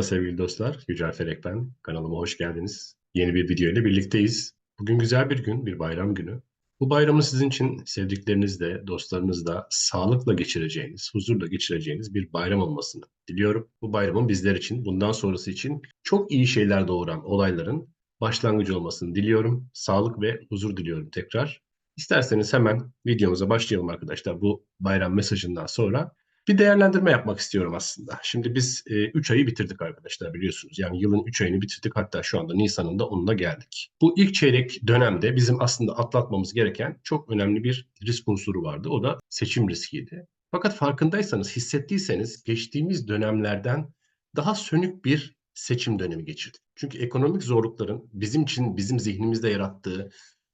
Merhaba sevgili dostlar, Yücel Ferek ben. Kanalıma hoş geldiniz. Yeni bir video ile birlikteyiz. Bugün güzel bir gün, bir bayram günü. Bu bayramı sizin için sevdiklerinizle, dostlarınızla sağlıkla geçireceğiniz, huzurla geçireceğiniz bir bayram olmasını diliyorum. Bu bayramın bizler için, bundan sonrası için çok iyi şeyler doğuran olayların başlangıcı olmasını diliyorum. Sağlık ve huzur diliyorum tekrar. İsterseniz hemen videomuza başlayalım arkadaşlar bu bayram mesajından sonra. Bir değerlendirme yapmak istiyorum aslında. Şimdi biz 3 e, ayı bitirdik arkadaşlar biliyorsunuz. Yani yılın 3 ayını bitirdik hatta şu anda Nisan'ın da 10'una geldik. Bu ilk çeyrek dönemde bizim aslında atlatmamız gereken çok önemli bir risk unsuru vardı. O da seçim riskiydi. Fakat farkındaysanız, hissettiyseniz geçtiğimiz dönemlerden daha sönük bir seçim dönemi geçirdik. Çünkü ekonomik zorlukların bizim için, bizim zihnimizde yarattığı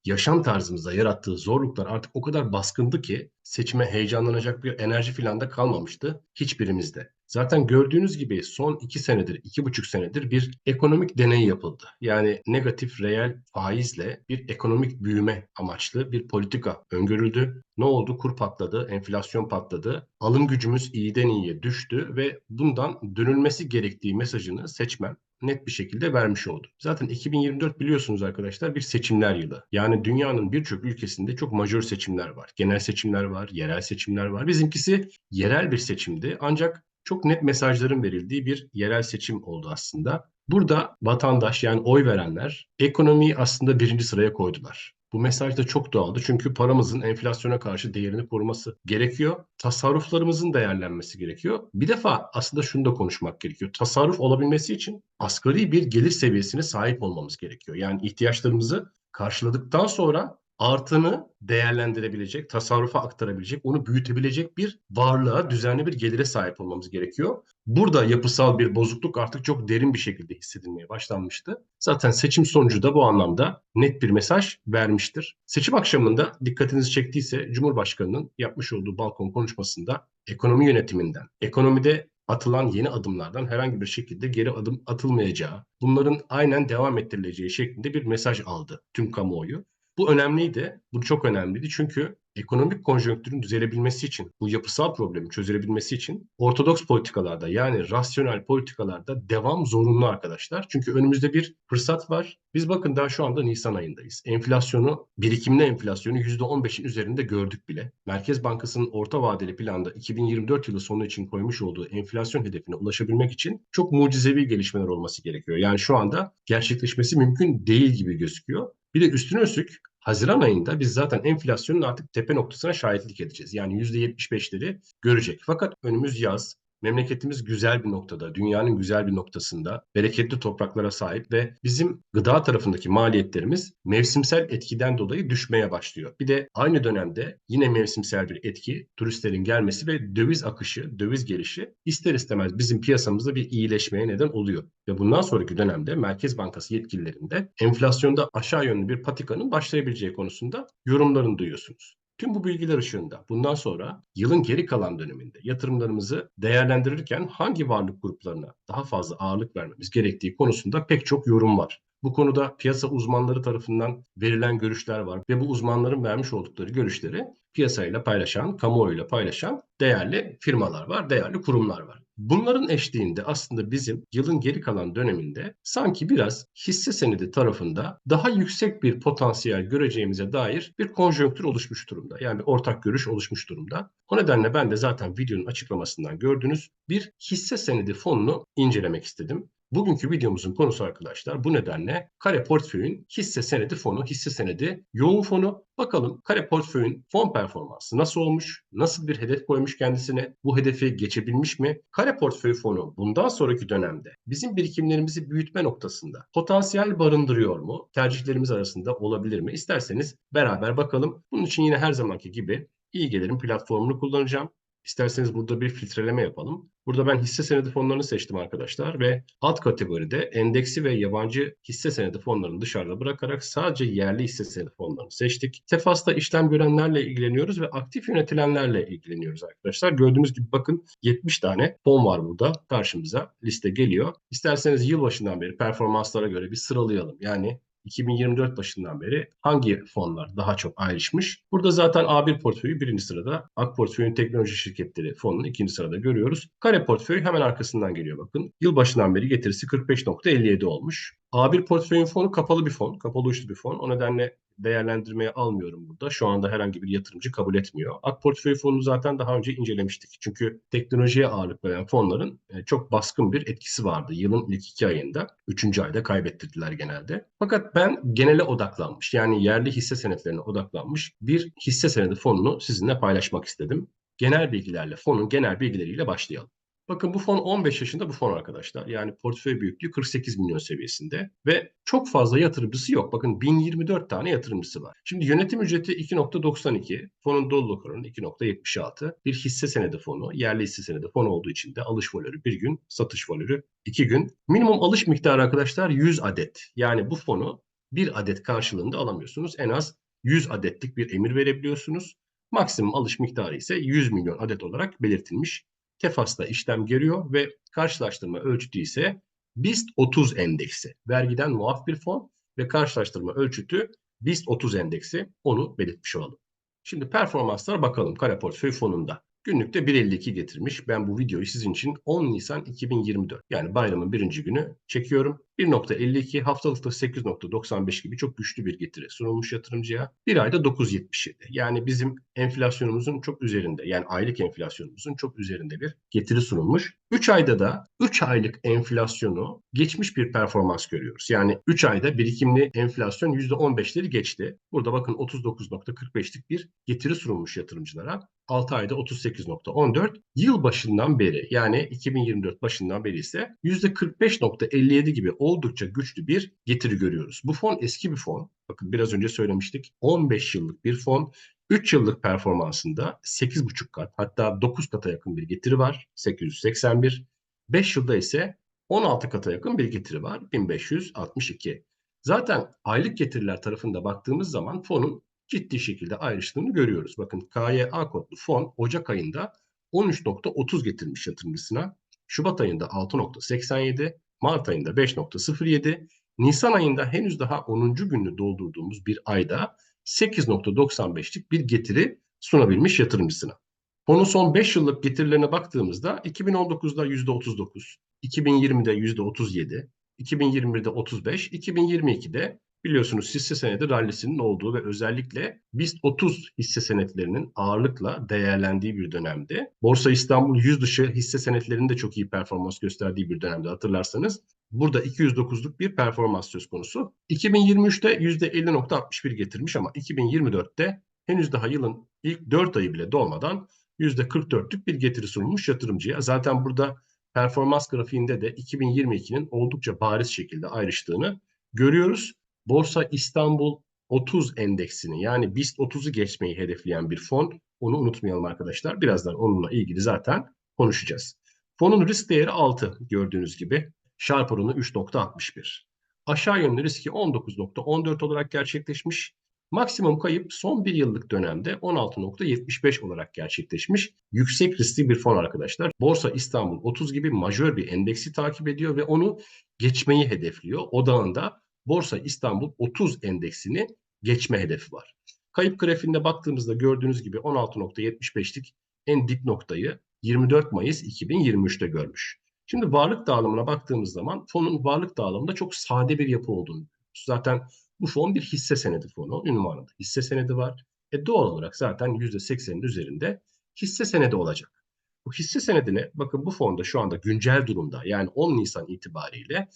yaşam tarzımıza yarattığı zorluklar artık o kadar baskındı ki seçime heyecanlanacak bir enerji filan da kalmamıştı hiçbirimizde. Zaten gördüğünüz gibi son iki senedir, iki buçuk senedir bir ekonomik deney yapıldı. Yani negatif reel faizle bir ekonomik büyüme amaçlı bir politika öngörüldü. Ne oldu? Kur patladı, enflasyon patladı. Alım gücümüz iyiden iyiye düştü ve bundan dönülmesi gerektiği mesajını seçmen net bir şekilde vermiş oldu. Zaten 2024 biliyorsunuz arkadaşlar bir seçimler yılı. Yani dünyanın birçok ülkesinde çok majör seçimler var. Genel seçimler var, yerel seçimler var. Bizimkisi yerel bir seçimdi. Ancak çok net mesajların verildiği bir yerel seçim oldu aslında. Burada vatandaş yani oy verenler ekonomiyi aslında birinci sıraya koydular. Bu mesaj da çok doğaldı çünkü paramızın enflasyona karşı değerini koruması gerekiyor. Tasarruflarımızın değerlenmesi gerekiyor. Bir defa aslında şunu da konuşmak gerekiyor. Tasarruf olabilmesi için asgari bir gelir seviyesine sahip olmamız gerekiyor. Yani ihtiyaçlarımızı karşıladıktan sonra artını değerlendirebilecek, tasarrufa aktarabilecek, onu büyütebilecek bir varlığa, düzenli bir gelire sahip olmamız gerekiyor. Burada yapısal bir bozukluk artık çok derin bir şekilde hissedilmeye başlanmıştı. Zaten seçim sonucu da bu anlamda net bir mesaj vermiştir. Seçim akşamında dikkatinizi çektiyse Cumhurbaşkanı'nın yapmış olduğu balkon konuşmasında ekonomi yönetiminden, ekonomide atılan yeni adımlardan herhangi bir şekilde geri adım atılmayacağı, bunların aynen devam ettirileceği şeklinde bir mesaj aldı tüm kamuoyu. Bu önemliydi. Bu çok önemliydi çünkü ekonomik konjonktürün düzelebilmesi için, bu yapısal problemin çözülebilmesi için ortodoks politikalarda yani rasyonel politikalarda devam zorunlu arkadaşlar. Çünkü önümüzde bir fırsat var. Biz bakın daha şu anda Nisan ayındayız. Enflasyonu, birikimli enflasyonu %15'in üzerinde gördük bile. Merkez Bankası'nın orta vadeli planda 2024 yılı sonu için koymuş olduğu enflasyon hedefine ulaşabilmek için çok mucizevi gelişmeler olması gerekiyor. Yani şu anda gerçekleşmesi mümkün değil gibi gözüküyor. Bir de üstüne üstlük Haziran ayında biz zaten enflasyonun artık tepe noktasına şahitlik edeceğiz. Yani %75'leri görecek. Fakat önümüz yaz, Memleketimiz güzel bir noktada, dünyanın güzel bir noktasında, bereketli topraklara sahip ve bizim gıda tarafındaki maliyetlerimiz mevsimsel etkiden dolayı düşmeye başlıyor. Bir de aynı dönemde yine mevsimsel bir etki, turistlerin gelmesi ve döviz akışı, döviz gelişi ister istemez bizim piyasamızda bir iyileşmeye neden oluyor. Ve bundan sonraki dönemde Merkez Bankası yetkililerinde enflasyonda aşağı yönlü bir patikanın başlayabileceği konusunda yorumlarını duyuyorsunuz. Tüm bu bilgiler ışığında bundan sonra yılın geri kalan döneminde yatırımlarımızı değerlendirirken hangi varlık gruplarına daha fazla ağırlık vermemiz gerektiği konusunda pek çok yorum var. Bu konuda piyasa uzmanları tarafından verilen görüşler var ve bu uzmanların vermiş oldukları görüşleri piyasayla paylaşan, kamuoyuyla paylaşan değerli firmalar var, değerli kurumlar var. Bunların eşliğinde aslında bizim yılın geri kalan döneminde sanki biraz hisse senedi tarafında daha yüksek bir potansiyel göreceğimize dair bir konjonktür oluşmuş durumda. Yani ortak görüş oluşmuş durumda. O nedenle ben de zaten videonun açıklamasından gördüğünüz bir hisse senedi fonunu incelemek istedim. Bugünkü videomuzun konusu arkadaşlar bu nedenle kare portföyün hisse senedi fonu, hisse senedi yoğun fonu. Bakalım kare portföyün fon performansı nasıl olmuş? Nasıl bir hedef koymuş kendisine? Bu hedefi geçebilmiş mi? Kare portföy fonu bundan sonraki dönemde bizim birikimlerimizi büyütme noktasında potansiyel barındırıyor mu? Tercihlerimiz arasında olabilir mi? İsterseniz beraber bakalım. Bunun için yine her zamanki gibi iyi gelirim platformunu kullanacağım. İsterseniz burada bir filtreleme yapalım. Burada ben hisse senedi fonlarını seçtim arkadaşlar ve alt kategoride endeksi ve yabancı hisse senedi fonlarını dışarıda bırakarak sadece yerli hisse senedi fonlarını seçtik. Tefas'ta işlem görenlerle ilgileniyoruz ve aktif yönetilenlerle ilgileniyoruz arkadaşlar. Gördüğünüz gibi bakın 70 tane fon var burada karşımıza liste geliyor. İsterseniz yılbaşından beri performanslara göre bir sıralayalım. Yani 2024 başından beri hangi fonlar daha çok ayrışmış? Burada zaten A1 portföyü birinci sırada. AK portföyün teknoloji şirketleri fonunu ikinci sırada görüyoruz. Kare portföyü hemen arkasından geliyor bakın. Yıl başından beri getirisi 45.57 olmuş. A1 portföyün fonu kapalı bir fon, kapalı uçlu bir fon. O nedenle değerlendirmeye almıyorum burada. Şu anda herhangi bir yatırımcı kabul etmiyor. AK portföy fonunu zaten daha önce incelemiştik. Çünkü teknolojiye ağırlık veren fonların e, çok baskın bir etkisi vardı. Yılın ilk iki ayında, üçüncü ayda kaybettirdiler genelde. Fakat ben genele odaklanmış, yani yerli hisse senetlerine odaklanmış bir hisse senedi fonunu sizinle paylaşmak istedim. Genel bilgilerle, fonun genel bilgileriyle başlayalım. Bakın bu fon 15 yaşında bu fon arkadaşlar. Yani portföy büyüklüğü 48 milyon seviyesinde ve çok fazla yatırımcısı yok. Bakın 1024 tane yatırımcısı var. Şimdi yönetim ücreti 2.92, fonun doluluk oranı 2.76. Bir hisse senedi fonu, yerli hisse senedi fonu olduğu için de alış volörü bir gün, satış volörü iki gün. Minimum alış miktarı arkadaşlar 100 adet. Yani bu fonu bir adet karşılığında alamıyorsunuz. En az 100 adetlik bir emir verebiliyorsunuz. Maksimum alış miktarı ise 100 milyon adet olarak belirtilmiş. Tefas'ta işlem görüyor ve karşılaştırma ölçütü ise BIST 30 endeksi. Vergiden muaf bir fon ve karşılaştırma ölçütü BIST 30 endeksi. Onu belirtmiş olalım. Şimdi performanslara bakalım kara portföy fonunda. Günlükte 1.52 getirmiş. Ben bu videoyu sizin için 10 Nisan 2024 yani bayramın birinci günü çekiyorum. 1.52 haftalıkta 8.95 gibi çok güçlü bir getiri sunulmuş yatırımcıya. Bir ayda 9.77 yani bizim enflasyonumuzun çok üzerinde yani aylık enflasyonumuzun çok üzerinde bir getiri sunulmuş. 3 ayda da 3 aylık enflasyonu geçmiş bir performans görüyoruz. Yani 3 ayda birikimli enflasyon %15'leri geçti. Burada bakın 39.45'lik bir getiri sunulmuş yatırımcılara. 6 ayda 38.14. Yıl başından beri yani 2024 başından beri ise %45.57 gibi oldukça güçlü bir getiri görüyoruz. Bu fon eski bir fon. Bakın biraz önce söylemiştik. 15 yıllık bir fon. 3 yıllık performansında 8,5 kat hatta 9 kata yakın bir getiri var. 881. 5 yılda ise 16 kata yakın bir getiri var. 1562. Zaten aylık getiriler tarafında baktığımız zaman fonun ciddi şekilde ayrıştığını görüyoruz. Bakın KYA kodlu fon Ocak ayında 13.30 getirmiş yatırımcısına. Şubat ayında 6.87, Mart ayında 5.07, Nisan ayında henüz daha 10. gününü doldurduğumuz bir ayda 8.95'lik bir getiri sunabilmiş yatırımcısına. Fonun son 5 yıllık getirilerine baktığımızda 2019'da %39, 2020'de %37, 2021'de 35, 2022'de biliyorsunuz hisse senedi rallisinin olduğu ve özellikle BIST 30 hisse senetlerinin ağırlıkla değerlendiği bir dönemde. Borsa İstanbul yüz dışı hisse senetlerinin de çok iyi performans gösterdiği bir dönemde hatırlarsanız. Burada 209'luk bir performans söz konusu. 2023'te %50.61 getirmiş ama 2024'te henüz daha yılın ilk 4 ayı bile dolmadan %44'lük bir getiri sunulmuş yatırımcıya. Zaten burada performans grafiğinde de 2022'nin oldukça bariz şekilde ayrıştığını görüyoruz. Borsa İstanbul 30 endeksini yani BIST 30'u geçmeyi hedefleyen bir fon. Onu unutmayalım arkadaşlar. Birazdan onunla ilgili zaten konuşacağız. Fonun risk değeri 6 gördüğünüz gibi. Sharp oranı 3.61. Aşağı yönlü riski 19.14 olarak gerçekleşmiş. Maksimum kayıp son bir yıllık dönemde 16.75 olarak gerçekleşmiş. Yüksek riskli bir fon arkadaşlar. Borsa İstanbul 30 gibi majör bir endeksi takip ediyor ve onu geçmeyi hedefliyor. Odağında Borsa İstanbul 30 endeksini geçme hedefi var. Kayıp grafiğinde baktığımızda gördüğünüz gibi 16.75'lik en dip noktayı 24 Mayıs 2023'te görmüş. Şimdi varlık dağılımına baktığımız zaman fonun varlık dağılımında çok sade bir yapı olduğunu görüyoruz. Zaten bu fon bir hisse senedi fonu. Ünvanında hisse senedi var. E doğal olarak zaten %80'in üzerinde hisse senedi olacak. Bu hisse senedine bakın bu fonda şu anda güncel durumda yani 10 Nisan itibariyle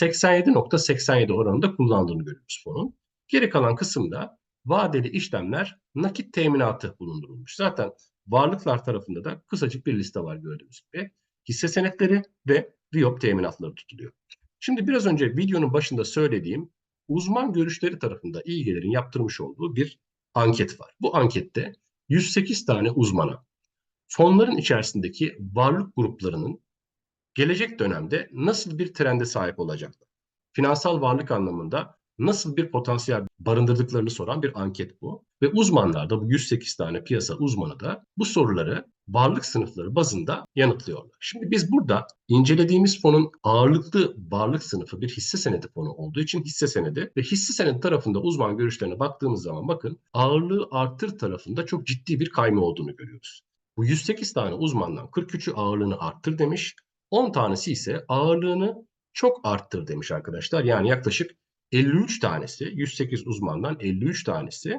87.87 oranında kullandığını görüyoruz fonun. Geri kalan kısımda vadeli işlemler nakit teminatı bulundurulmuş. Zaten varlıklar tarafında da kısacık bir liste var gördüğünüz gibi. Hisse senetleri ve RIOP teminatları tutuluyor. Şimdi biraz önce videonun başında söylediğim uzman görüşleri tarafında ilgelerin yaptırmış olduğu bir anket var. Bu ankette 108 tane uzmana fonların içerisindeki varlık gruplarının gelecek dönemde nasıl bir trende sahip olacaklar? Finansal varlık anlamında nasıl bir potansiyel barındırdıklarını soran bir anket bu. Ve uzmanlar da bu 108 tane piyasa uzmanı da bu soruları varlık sınıfları bazında yanıtlıyorlar. Şimdi biz burada incelediğimiz fonun ağırlıklı varlık sınıfı bir hisse senedi fonu olduğu için hisse senedi ve hisse senedi tarafında uzman görüşlerine baktığımız zaman bakın ağırlığı arttır tarafında çok ciddi bir kayma olduğunu görüyoruz. Bu 108 tane uzmandan 43'ü ağırlığını arttır demiş. 10 tanesi ise ağırlığını çok arttır demiş arkadaşlar. Yani yaklaşık 53 tanesi, 108 uzmandan 53 tanesi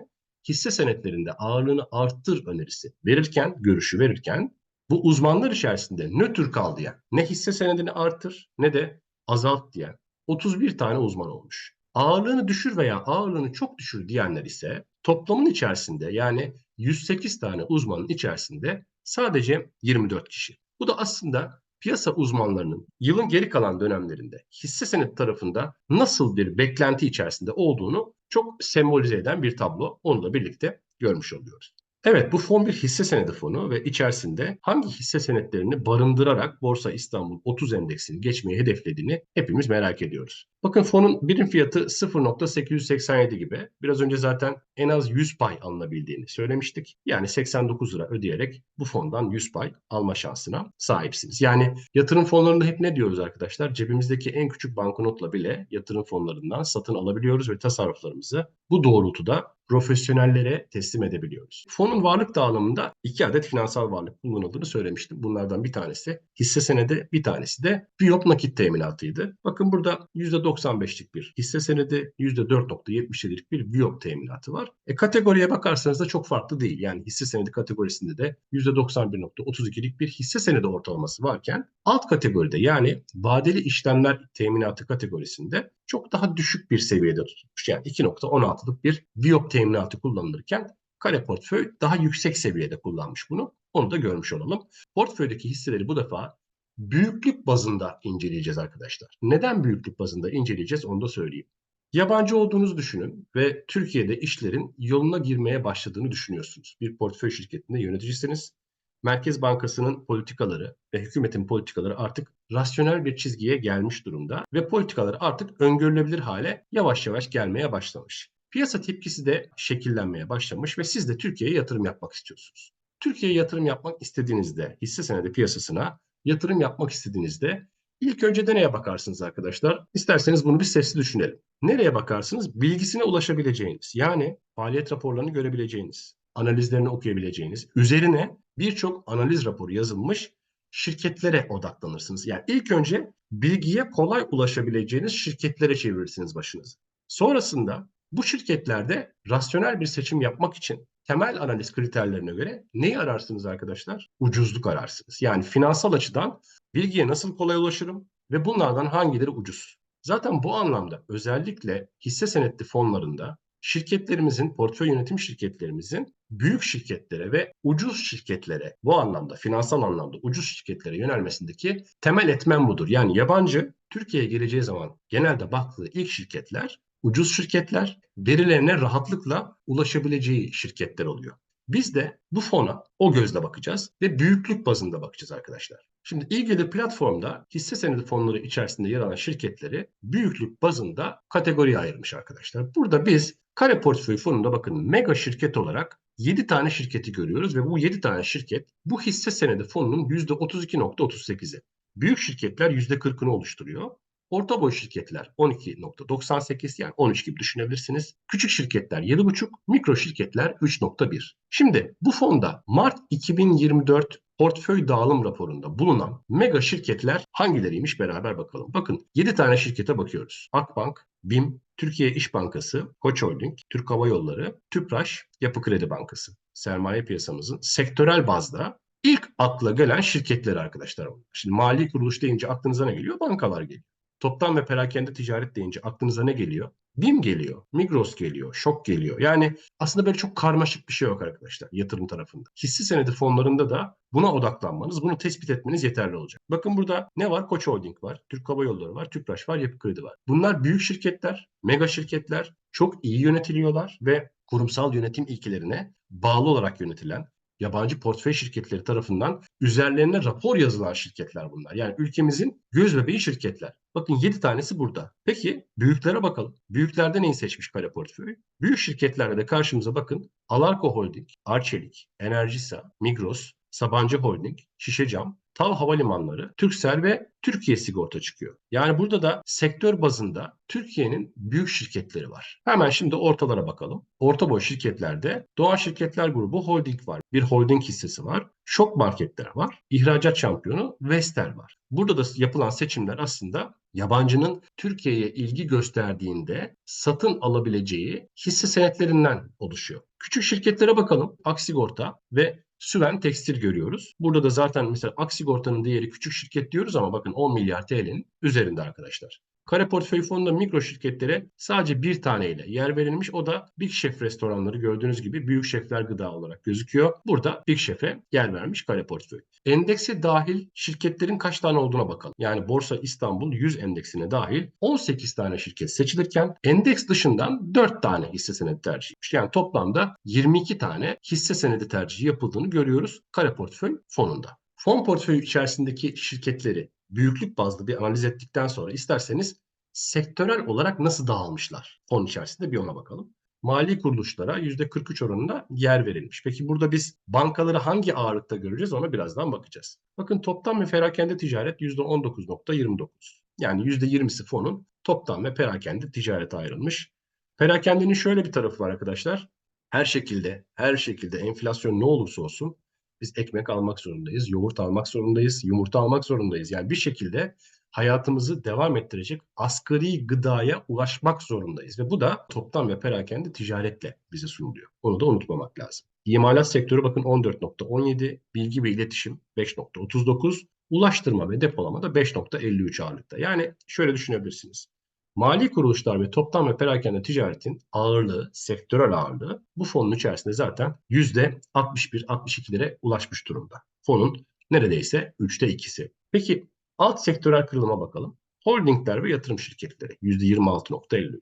hisse senetlerinde ağırlığını arttır önerisi verirken, görüşü verirken bu uzmanlar içerisinde nötr kal diyen, ne hisse senedini artır ne de azalt diyen 31 tane uzman olmuş. Ağırlığını düşür veya ağırlığını çok düşür diyenler ise toplamın içerisinde yani 108 tane uzmanın içerisinde sadece 24 kişi. Bu da aslında piyasa uzmanlarının yılın geri kalan dönemlerinde hisse senedi tarafında nasıl bir beklenti içerisinde olduğunu çok sembolize eden bir tablo. Onu da birlikte görmüş oluyoruz. Evet bu fon bir hisse senedi fonu ve içerisinde hangi hisse senetlerini barındırarak Borsa İstanbul 30 endeksini geçmeyi hedeflediğini hepimiz merak ediyoruz. Bakın fonun birim fiyatı 0.887 gibi. Biraz önce zaten en az 100 pay alınabildiğini söylemiştik. Yani 89 lira ödeyerek bu fondan 100 pay alma şansına sahipsiniz. Yani yatırım fonlarında hep ne diyoruz arkadaşlar? Cebimizdeki en küçük banknotla bile yatırım fonlarından satın alabiliyoruz ve tasarruflarımızı bu doğrultuda profesyonellere teslim edebiliyoruz. Fonun varlık dağılımında iki adet finansal varlık kullanıldığını söylemiştim. Bunlardan bir tanesi hisse senedi, bir tanesi de Biyop nakit teminatıydı. Bakın burada %95'lik bir hisse senedi, %4.77'lik bir Biyop teminatı var. E, kategoriye bakarsanız da çok farklı değil. Yani hisse senedi kategorisinde de %91.32'lik bir hisse senedi ortalaması varken alt kategoride yani vadeli işlemler teminatı kategorisinde çok daha düşük bir seviyede tutulmuş. Yani 2.16'lık bir Biyop teminatı kullanılırken kare portföy daha yüksek seviyede kullanmış bunu. Onu da görmüş olalım. Portföydeki hisseleri bu defa büyüklük bazında inceleyeceğiz arkadaşlar. Neden büyüklük bazında inceleyeceğiz onu da söyleyeyim. Yabancı olduğunuzu düşünün ve Türkiye'de işlerin yoluna girmeye başladığını düşünüyorsunuz. Bir portföy şirketinde yöneticisiniz. Merkez Bankası'nın politikaları ve hükümetin politikaları artık rasyonel bir çizgiye gelmiş durumda ve politikalar artık öngörülebilir hale yavaş yavaş gelmeye başlamış. Piyasa tepkisi de şekillenmeye başlamış ve siz de Türkiye'ye yatırım yapmak istiyorsunuz. Türkiye'ye yatırım yapmak istediğinizde hisse senedi piyasasına yatırım yapmak istediğinizde ilk önce de neye bakarsınız arkadaşlar? İsterseniz bunu bir sesli düşünelim. Nereye bakarsınız? Bilgisine ulaşabileceğiniz yani faaliyet raporlarını görebileceğiniz, analizlerini okuyabileceğiniz, üzerine birçok analiz raporu yazılmış şirketlere odaklanırsınız. Yani ilk önce bilgiye kolay ulaşabileceğiniz şirketlere çevirirsiniz başınızı. Sonrasında bu şirketlerde rasyonel bir seçim yapmak için temel analiz kriterlerine göre neyi ararsınız arkadaşlar? Ucuzluk ararsınız. Yani finansal açıdan bilgiye nasıl kolay ulaşırım ve bunlardan hangileri ucuz? Zaten bu anlamda özellikle hisse senetli fonlarında şirketlerimizin, portföy yönetim şirketlerimizin büyük şirketlere ve ucuz şirketlere bu anlamda finansal anlamda ucuz şirketlere yönelmesindeki temel etmen budur. Yani yabancı Türkiye'ye geleceği zaman genelde baktığı ilk şirketler ucuz şirketler, verilerine rahatlıkla ulaşabileceği şirketler oluyor. Biz de bu fona o gözle bakacağız ve büyüklük bazında bakacağız arkadaşlar. Şimdi ilgili platformda hisse senedi fonları içerisinde yer alan şirketleri büyüklük bazında kategoriye ayırmış arkadaşlar. Burada biz kare portföy fonunda bakın mega şirket olarak 7 tane şirketi görüyoruz ve bu 7 tane şirket bu hisse senedi fonunun %32.38'i. Büyük şirketler %40'ını oluşturuyor. Orta boy şirketler 12.98 yani 13 gibi düşünebilirsiniz. Küçük şirketler 7.5, mikro şirketler 3.1. Şimdi bu fonda Mart 2024 portföy dağılım raporunda bulunan mega şirketler hangileriymiş beraber bakalım. Bakın 7 tane şirkete bakıyoruz. Akbank, BİM, Türkiye İş Bankası, Koç Holding, Türk Hava Yolları, Tüpraş, Yapı Kredi Bankası. Sermaye piyasamızın sektörel bazda ilk akla gelen şirketler arkadaşlar. Şimdi mali kuruluş deyince aklınıza ne geliyor? Bankalar geliyor. Toptan ve perakende ticaret deyince aklınıza ne geliyor? BİM geliyor, Migros geliyor, Şok geliyor. Yani aslında böyle çok karmaşık bir şey yok arkadaşlar yatırım tarafında. Hisse senedi fonlarında da buna odaklanmanız, bunu tespit etmeniz yeterli olacak. Bakın burada ne var? Koç Holding var, Türk Hava Yolları var, Tüpraş var, Yapı Kredi var. Bunlar büyük şirketler, mega şirketler, çok iyi yönetiliyorlar ve kurumsal yönetim ilkelerine bağlı olarak yönetilen yabancı portföy şirketleri tarafından üzerlerine rapor yazılan şirketler bunlar. Yani ülkemizin göz bebeği şirketler. Bakın 7 tanesi burada. Peki büyüklere bakalım. Büyüklerde neyi seçmiş kare portföy? Büyük şirketlerde de karşımıza bakın. Alarko Holding, Arçelik, Enerjisa, Migros, Sabancı Holding, Şişecam, TAV Havalimanları, Türksel ve Türkiye Sigorta çıkıyor. Yani burada da sektör bazında Türkiye'nin büyük şirketleri var. Hemen şimdi ortalara bakalım. Orta boy şirketlerde Doğan Şirketler Grubu Holding var. Bir holding hissesi var. Şok marketler var. İhracat şampiyonu Vestel var. Burada da yapılan seçimler aslında yabancının Türkiye'ye ilgi gösterdiğinde satın alabileceği hisse senetlerinden oluşuyor. Küçük şirketlere bakalım. Aksigorta ve Süven Tekstil görüyoruz. Burada da zaten mesela Aksigorta'nın değeri küçük şirket diyoruz ama bakın 10 milyar TL'nin üzerinde arkadaşlar. Kare portföy fonunda mikro şirketlere sadece bir taneyle yer verilmiş. O da Big Chef restoranları gördüğünüz gibi büyük şefler gıda olarak gözüküyor. Burada Big Chef'e yer vermiş kare portföy. Endekse dahil şirketlerin kaç tane olduğuna bakalım. Yani Borsa İstanbul 100 endeksine dahil 18 tane şirket seçilirken endeks dışından 4 tane hisse senedi tercih. Yani toplamda 22 tane hisse senedi tercihi yapıldığını görüyoruz kare portföy fonunda. Fon portföyü içerisindeki şirketleri büyüklük bazlı bir analiz ettikten sonra isterseniz sektörel olarak nasıl dağılmışlar fon içerisinde bir ona bakalım. Mali kuruluşlara %43 oranında yer verilmiş. Peki burada biz bankaları hangi ağırlıkta göreceğiz ona birazdan bakacağız. Bakın toptan ve perakende ticaret %19.29. Yani %20'si fonun toptan ve perakende ticarete ayrılmış. Perakendenin şöyle bir tarafı var arkadaşlar. Her şekilde, her şekilde enflasyon ne olursa olsun biz ekmek almak zorundayız, yoğurt almak zorundayız, yumurta almak zorundayız. Yani bir şekilde hayatımızı devam ettirecek asgari gıdaya ulaşmak zorundayız. Ve bu da toptan ve perakende ticaretle bize sunuluyor. Onu da unutmamak lazım. İmalat sektörü bakın 14.17, bilgi ve iletişim 5.39, ulaştırma ve depolama da 5.53 ağırlıkta. Yani şöyle düşünebilirsiniz. Mali kuruluşlar ve toptan ve perakende ticaretin ağırlığı, sektörel ağırlığı bu fonun içerisinde zaten %61-62'lere ulaşmış durumda. Fonun neredeyse 3'te 2'si. Peki alt sektörel kırılıma bakalım. Holdingler ve yatırım şirketleri %26.53.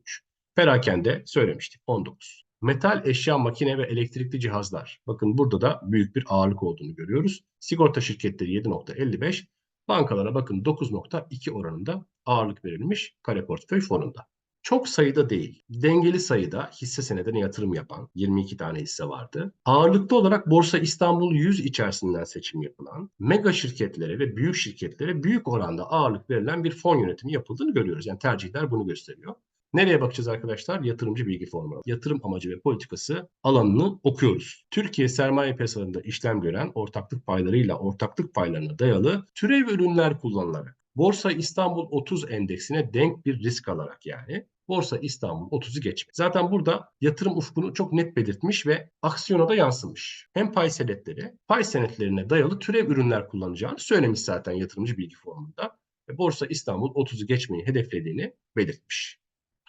Perakende söylemiştik 19. Metal, eşya, makine ve elektrikli cihazlar. Bakın burada da büyük bir ağırlık olduğunu görüyoruz. Sigorta şirketleri 7.55. Bankalara bakın 9.2 oranında ağırlık verilmiş kare portföy fonunda. Çok sayıda değil, dengeli sayıda hisse senedine yatırım yapan 22 tane hisse vardı. Ağırlıklı olarak Borsa İstanbul 100 içerisinden seçim yapılan mega şirketlere ve büyük şirketlere büyük oranda ağırlık verilen bir fon yönetimi yapıldığını görüyoruz. Yani tercihler bunu gösteriyor. Nereye bakacağız arkadaşlar? Yatırımcı bilgi formuna. Yatırım amacı ve politikası alanını okuyoruz. Türkiye sermaye piyasalarında işlem gören ortaklık paylarıyla ortaklık paylarına dayalı türev ürünler kullanılarak Borsa İstanbul 30 endeksine denk bir risk alarak yani Borsa İstanbul 30'u geçmek. Zaten burada yatırım ufkunu çok net belirtmiş ve aksiyona da yansımış. Hem pay senetleri, pay senetlerine dayalı türev ürünler kullanacağını söylemiş zaten yatırımcı bilgi formunda. Ve Borsa İstanbul 30'u geçmeyi hedeflediğini belirtmiş.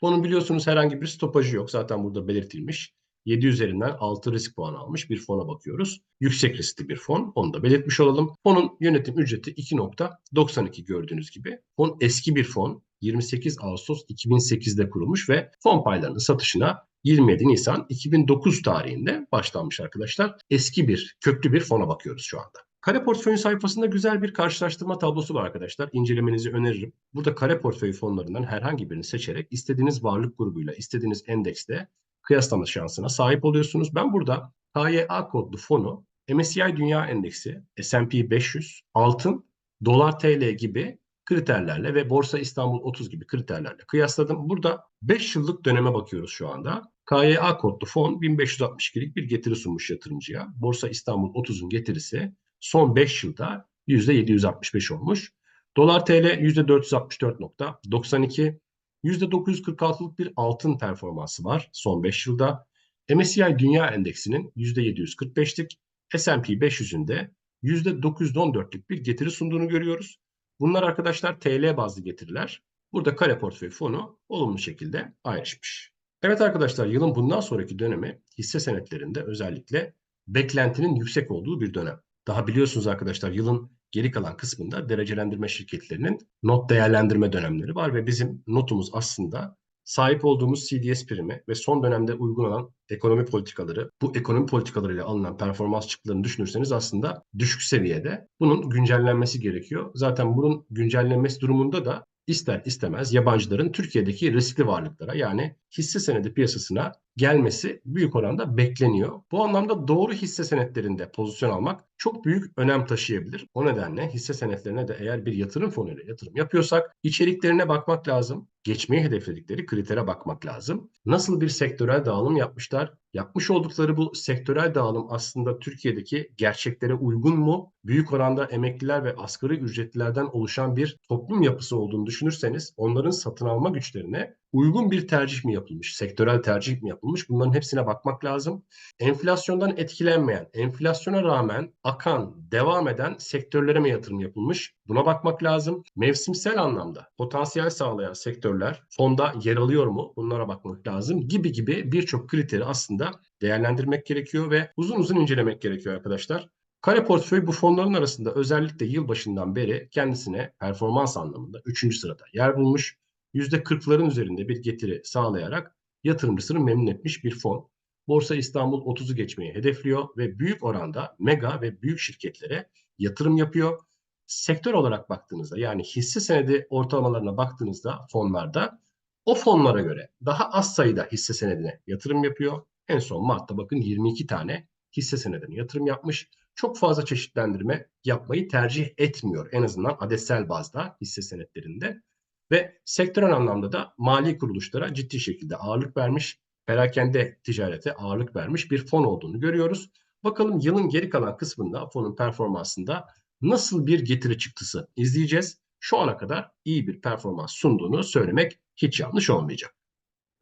Onun biliyorsunuz herhangi bir stopajı yok. Zaten burada belirtilmiş. 7 üzerinden 6 risk puanı almış bir fona bakıyoruz. Yüksek riskli bir fon. Onu da belirtmiş olalım. Fonun yönetim ücreti 2.92 gördüğünüz gibi. Fon eski bir fon. 28 Ağustos 2008'de kurulmuş ve fon paylarının satışına 27 Nisan 2009 tarihinde başlanmış arkadaşlar. Eski bir, köklü bir fona bakıyoruz şu anda. Kare portföyün sayfasında güzel bir karşılaştırma tablosu var arkadaşlar. İncelemenizi öneririm. Burada kare portföy fonlarından herhangi birini seçerek istediğiniz varlık grubuyla, istediğiniz endekste kıyaslama şansına sahip oluyorsunuz. Ben burada KYA kodlu fonu MSCI Dünya Endeksi, S&P 500, altın, dolar TL gibi kriterlerle ve Borsa İstanbul 30 gibi kriterlerle kıyasladım. Burada 5 yıllık döneme bakıyoruz şu anda. KYA kodlu fon 1562'lik bir getiri sunmuş yatırımcıya. Borsa İstanbul 30'un getirisi son 5 yılda %765 olmuş. Dolar TL %464.92, %946'lık bir altın performansı var son 5 yılda. MSCI Dünya Endeksinin %745'lik, S&P 500'ün de %914'lük bir getiri sunduğunu görüyoruz. Bunlar arkadaşlar TL bazlı getiriler. Burada kare portföy fonu olumlu şekilde ayrışmış. Evet arkadaşlar yılın bundan sonraki dönemi hisse senetlerinde özellikle beklentinin yüksek olduğu bir dönem. Daha biliyorsunuz arkadaşlar yılın geri kalan kısmında derecelendirme şirketlerinin not değerlendirme dönemleri var ve bizim notumuz aslında sahip olduğumuz CDS primi ve son dönemde uygulanan ekonomi politikaları, bu ekonomi politikalarıyla alınan performans çıktılarını düşünürseniz aslında düşük seviyede. Bunun güncellenmesi gerekiyor. Zaten bunun güncellenmesi durumunda da ister istemez yabancıların Türkiye'deki riskli varlıklara yani hisse senedi piyasasına gelmesi büyük oranda bekleniyor. Bu anlamda doğru hisse senetlerinde pozisyon almak çok büyük önem taşıyabilir. O nedenle hisse senetlerine de eğer bir yatırım fonuyla yatırım yapıyorsak içeriklerine bakmak lazım. Geçmeyi hedefledikleri kritere bakmak lazım. Nasıl bir sektörel dağılım yapmışlar? Yapmış oldukları bu sektörel dağılım aslında Türkiye'deki gerçeklere uygun mu? Büyük oranda emekliler ve asgari ücretlilerden oluşan bir toplum yapısı olduğunu düşünürseniz onların satın alma güçlerine uygun bir tercih mi yapılmış, sektörel tercih mi yapılmış bunların hepsine bakmak lazım. Enflasyondan etkilenmeyen, enflasyona rağmen akan, devam eden sektörlere mi yatırım yapılmış? Buna bakmak lazım. Mevsimsel anlamda potansiyel sağlayan sektörler fonda yer alıyor mu? Bunlara bakmak lazım gibi gibi birçok kriteri aslında değerlendirmek gerekiyor ve uzun uzun incelemek gerekiyor arkadaşlar. Kare portföy bu fonların arasında özellikle yılbaşından beri kendisine performans anlamında 3. sırada yer bulmuş. %40'ların üzerinde bir getiri sağlayarak yatırımcısını memnun etmiş bir fon. Borsa İstanbul 30'u geçmeyi hedefliyor ve büyük oranda mega ve büyük şirketlere yatırım yapıyor. Sektör olarak baktığınızda yani hisse senedi ortalamalarına baktığınızda fonlarda o fonlara göre daha az sayıda hisse senedine yatırım yapıyor. En son Mart'ta bakın 22 tane hisse senedine yatırım yapmış. Çok fazla çeşitlendirme yapmayı tercih etmiyor en azından adetsel bazda hisse senetlerinde. Ve sektörel anlamda da mali kuruluşlara ciddi şekilde ağırlık vermiş, perakende ticarete ağırlık vermiş bir fon olduğunu görüyoruz. Bakalım yılın geri kalan kısmında fonun performansında nasıl bir getiri çıktısı izleyeceğiz. Şu ana kadar iyi bir performans sunduğunu söylemek hiç yanlış olmayacak.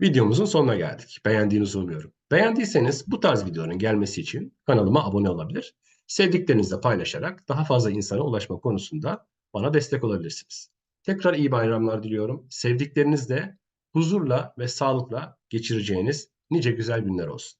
Videomuzun sonuna geldik. Beğendiğinizi umuyorum. Beğendiyseniz bu tarz videoların gelmesi için kanalıma abone olabilir. Sevdiklerinizle paylaşarak daha fazla insana ulaşma konusunda bana destek olabilirsiniz. Tekrar iyi bayramlar diliyorum. Sevdiklerinizle huzurla ve sağlıkla geçireceğiniz nice güzel günler olsun.